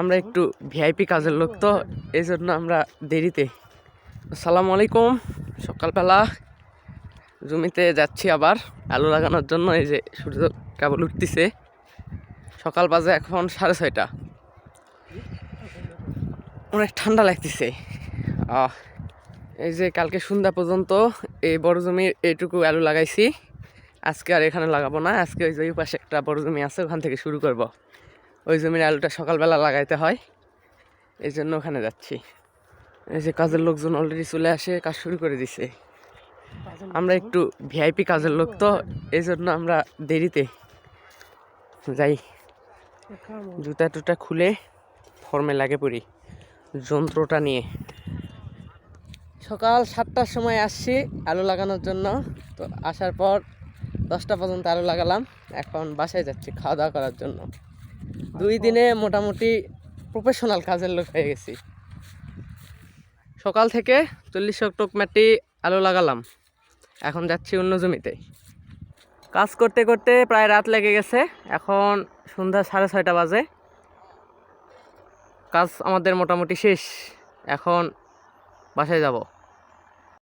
আমরা একটু ভিআইপি কাজের লোক তো এই জন্য আমরা দেরিতে। আসসালামু আলাইকুম, সকালবেলা। জমিতে যাচ্ছি আবার, আলু লাগানোর জন্য, এই যে সূর্য কেবল উঠতেছে। সকাল বাজে এখন সাড়ে ছয়টা। অনেক ঠান্ডা লাগতেছে। এই যে কালকে সন্ধ্যা পর্যন্ত এই বড় জমির এইটুকু আলু লাগাইছি। আজকে আর এখানে লাগাবো না, আজকে ওই যে পাশে একটা বড় জমি আছে, ওখান থেকে শুরু করব। ওই জমির আলুটা সকালবেলা লাগাইতে হয়। এই জন্য ওখানে যাচ্ছি। এই যে কাজের লোকজন অলরেডি চলে আসে, কাজ শুরু করে দিছে। আমরা একটু ভিআইপি কাজের লোক তো এই জন্য আমরা দেরিতে যাই। জুতা টুটা খুলে ফর্মে লাগে পড়ি, যন্ত্রটা নিয়ে। সকাল সাতটার সময় আসছি আলু লাগানোর জন্য। তো আসার পর দশটা পর্যন্ত আলু লাগালাম। এখন বাসায় যাচ্ছি, খাওয়া দাওয়া করার জন্য। দুই দিনে মোটামুটি প্রফেশনাল কাজের লোক হয়ে গেছি। সকাল থেকে চল্লিশ টক মাটি আলু লাগালাম। এখন যাচ্ছি অন্য জমিতে। কাজ করতে করতে প্রায় রাত লেগে গেছে। এখন সন্ধ্যা সাড়ে ছয়টা বাজে। কাজ আমাদের মোটামুটি শেষ। এখন বাসায় যাব।